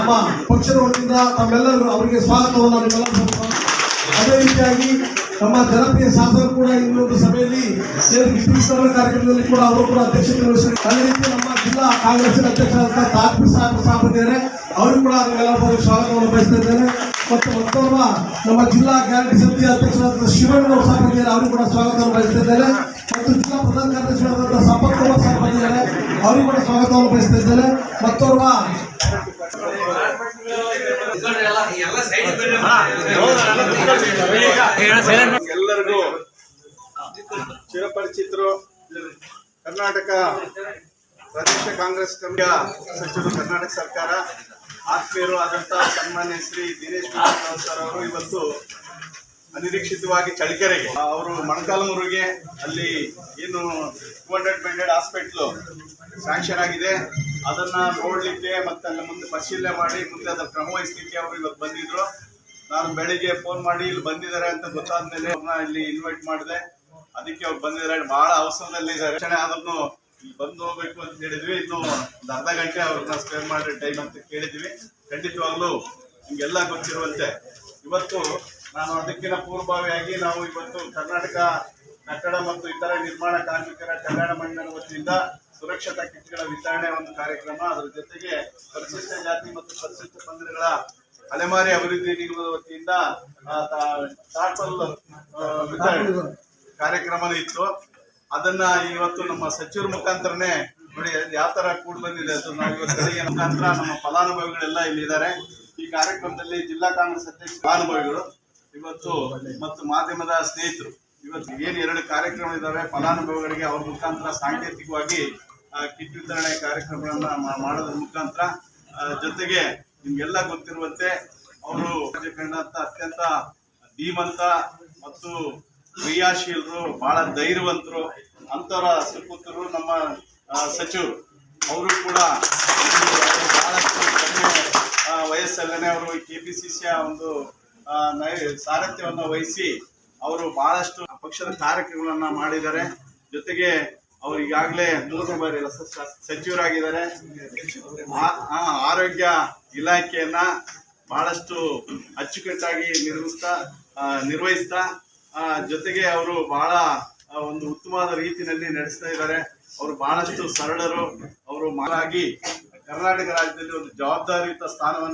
ನಮ್ಮ ಪಕ್ಷದ ವತಿಯಿಂದ ತಮ್ಮೆಲ್ಲರೂ ಅವರಿಗೆ ಸ್ವಾಗತವನ್ನು ಅದೇ ರೀತಿಯಾಗಿ ನಮ್ಮ ಜನಪ್ರಿಯ ಶಾಸಕರು ಕೂಡ ಇನ್ನೊಂದು ಸಭೆಯಲ್ಲಿ ಕಾರ್ಯಕ್ರಮದಲ್ಲಿ ಕೂಡ ಅವರು ಕೂಡ ಅಧ್ಯಕ್ಷತೆ ವಹಿಸಿದ್ದಾರೆ. ಅದೇ ರೀತಿ ನಮ್ಮ ಜಿಲ್ಲಾ ಕಾಂಗ್ರೆಸ್ಸಿನ ಅಧ್ಯಕ್ಷರಾದ ತಾತ್ವಿ ಸಾಹೇಬ್ ಸಹ ಬಂದಿದ್ದಾರೆ ಅವರು ಕೂಡ ನಿಮ್ಮೆಲ್ಲರೂ ಸ್ವಾಗತವನ್ನು ಬಯಸ್ತಾ ಇದ್ದೇನೆ. ಮತ್ತು ಮತ್ತೊಬ್ಬ ನಮ್ಮ ಜಿಲ್ಲಾ ಗ್ಯಾರಂಟಿ ಸಮಿತಿ ಅಧ್ಯಕ್ಷರಾದ ಶಿವಣ್ಣ ಸಾಹೇಬ್ ಇದ್ದಾರೆ ಅವರು ಕೂಡ ಸ್ವಾಗತವನ್ನು ಬಯಸ್ತಾ ಇದ್ದಾರೆ ಮತ್ತು ಜಿಲ್ಲಾ ಪ್ರಧಾನ ಕಾರ್ಯದರ್ಶಿ ಸಂಪತ್ ಕುಮಾರ್ ಸಹ ಬಂದಿದ್ದಾರೆ ಅವರು ಕೂಡ ಸ್ವಾಗತವನ್ನು ಬಯಸ್ತಾ ಇದ್ದೇನೆ. ಮತ್ತೋರ್ವ ಎಲ್ಲರಿಗೂ ಚಿರಪರಿಚಿತರು, ಕರ್ನಾಟಕ ಪ್ರದೇಶ ಕಾಂಗ್ರೆಸ್ ಕಮಿಟಿಯ ಸಚಿವರು, ಕರ್ನಾಟಕ ಸರ್ಕಾರ, ಆತ್ಮೀಯರು ಆದಂತಹ ಸನ್ಮಾನ್ಯ ಶ್ರೀ ದಿನೇಶ್ ಗುಂಡೂರಾವ್ ಸರ್ ಅವರು ಇವತ್ತು ಅನಿರೀಕ್ಷಿತವಾಗಿ ಚಳಿಕೆರೆಗೆ. ಅವರು ಮೊಣಕಾಲ್ಮೂರಿಗೆ ಅಲ್ಲಿ ಏನು two hundred bedded hospital sanction ಆಗಿದೆ. ಅದನ್ನ ನೋಡ್ಲಿಕ್ಕೆ ಮತ್ತೆ ಅಲ್ಲಿ ಮುಂದೆ ಪರಿಶೀಲನೆ ಮಾಡಿ, ಮುಂದೆ ಅದರ ಕ್ರಮ ವಹಿಸ್ಲಿಕ್ಕೆ ಅವರು ಇವತ್ತು ಬಂದಿದ್ರು. ನಾನು ಬೆಳಿಗ್ಗೆ ಫೋನ್ ಮಾಡಿ, ಇಲ್ಲಿ ಬಂದಿದ್ದಾರೆ ಅಂತ ಗೊತ್ತಾದ ಮೇಲೆ ಅವ್ರನ್ನ ಇಲ್ಲಿ ಇನ್ವೈಟ್ ಮಾಡಿದೆ. ಅದಕ್ಕೆ ಅವ್ರು ಬಂದಿದ್ದಾರೆ. ಬಹಳ ಅವಸರದಲ್ಲಿ ರಕ್ಷಣೆ ಆದ್ರೂ ಬಂದು ಹೋಗ್ಬೇಕು ಅಂತ ಹೇಳಿದ್ವಿ. ಇನ್ನು ಒಂದು ಅರ್ಧ ಗಂಟೆ ಅವ್ರನ್ನ ಸ್ಪೇರ್ ಮಾಡಿ ಟೈಮ್ ಅಂತ ಕೇಳಿದ್ವಿ. ಖಂಡಿತವಾಗ್ಲೂ ನಿಮ್ಗೆಲ್ಲ ಗೊತ್ತಿರುವಂತೆ. ಇವತ್ತು ನಾನು ಅದಕ್ಕಿಂತ ಪೂರ್ವಭಾವಿಯಾಗಿ ನಾವು ಇವತ್ತು ಕರ್ನಾಟಕ ಕಟ್ಟಡ ಮತ್ತು ಇತರ ನಿರ್ಮಾಣ ಕಾರ್ಮಿಕರ ಕಲ್ಯಾಣ ಮಂಡಳಿಯ ವತಿಯಿಂದ ಸುರಕ್ಷತಾ ಕಿಟ್ಗಳ ವಿತರಣೆ ಒಂದು ಕಾರ್ಯಕ್ರಮ. ಅದರ ಜೊತೆಗೆ ಪರಿಶಿಷ್ಟ ಜಾತಿ ಮತ್ತು ಪರಿಶಿಷ್ಟ ಪಂಗಡಗಳ ಅಲೆಮಾರಿ ಅಭಿವೃದ್ಧಿ ನಿಗಮದ ವತಿಯಿಂದ ಕಾರ್ಯಕ್ರಮನೂ ಇತ್ತು. ಅದನ್ನ ಇವತ್ತು ನಮ್ಮ ಸಚಿವರ ಮುಖಾಂತರನೇ ನೋಡಿ, ಯಾವ ತರ ಕೂಡ ಬಂದಿದೆ ಅದು. ನಾವು ಇವತ್ತು ಮುಖಾಂತರ ನಮ್ಮ ಫಲಾನುಭವಿಗಳೆಲ್ಲ ಇಲ್ಲಿದ್ದಾರೆ. ಈ ಕಾರ್ಯಕ್ರಮದಲ್ಲಿ ಜಿಲ್ಲಾ ಕಾಂಗ್ರೆಸ್ ಅಧ್ಯಕ್ಷ ಫಲಾನುಭವಿಗಳು. ಇವತ್ತು ಮತ್ತು ಮಾಧ್ಯಮದ ಸ್ನೇಹಿತರು, ಇವತ್ತು ಏನು ಎರಡು ಕಾರ್ಯಕ್ರಮ ಇದ್ದಾವೆ ಫಲಾನುಭವಿಗಳಿಗೆ ಅವ್ರ ಮುಖಾಂತರ ಸಾಂಕೇತಿಕವಾಗಿ ಕಿಟ್ ವಿತರಣೆ ಕಾರ್ಯಕ್ರಮಗಳನ್ನ ಮಾಡೋದ್ರ ಮುಖಾಂತರ ಜೊತೆಗೆ ನಿಮ್ಗೆಲ್ಲ ಗೊತ್ತಿರುವಂತೆ ಅವರು ಕಂಡಂತ ಅತ್ಯಂತ ಧೀಮಂತ ಮತ್ತು ಕ್ರಿಯಾಶೀಲರು, ಬಹಳ ಧೈರ್ಯವಂತರು ಅಂತವರ ಸುಪುತ್ರರು ನಮ್ಮ ಸಚಿವರು. ಅವರು ಕೂಡ ಬಹಳಷ್ಟು ಕಡಿಮೆ ವಯಸ್ಸಲ್ಲೇ ಅವರು ಕೆ ಪಿ ಸಿ ಸಿಯ ಒಂದು ಸಾರಥ್ಯವನ್ನು ವಹಿಸಿ ಅವರು ಬಹಳಷ್ಟು ಪಕ್ಷದ ಕಾರ್ಯಕ್ರಮಗಳನ್ನ ಮಾಡಿದ್ದಾರೆ. ಜೊತೆಗೆ ಅವರು ಈಗಾಗಲೇ ಮೂರನೇ ಬಾರಿ ಸಚಿವರಾಗಿದ್ದಾರೆ. ಆರೋಗ್ಯ ಇಲಾಖೆಯನ್ನ ಬಹಳಷ್ಟು ಅಚ್ಚುಕಟ್ಟಾಗಿ ನಿರ್ವಹಿಸ್ತಾ ಆ, ಜೊತೆಗೆ ಅವರು ಬಹಳ ಒಂದು ಉತ್ತಮವಾದ ರೀತಿಯಲ್ಲಿ ನಡೆಸ್ತಾ ಇದ್ದಾರೆ. ಅವರು ಬಹಳಷ್ಟು ಸರಳರು. ಅವರು ಮಾರಾಗಿ ಕರ್ನಾಟಕ ರಾಜ್ಯದಲ್ಲಿ ಒಂದು ಜವಾಬ್ದಾರಿಯುತ ಸ್ಥಾನವನ್ನು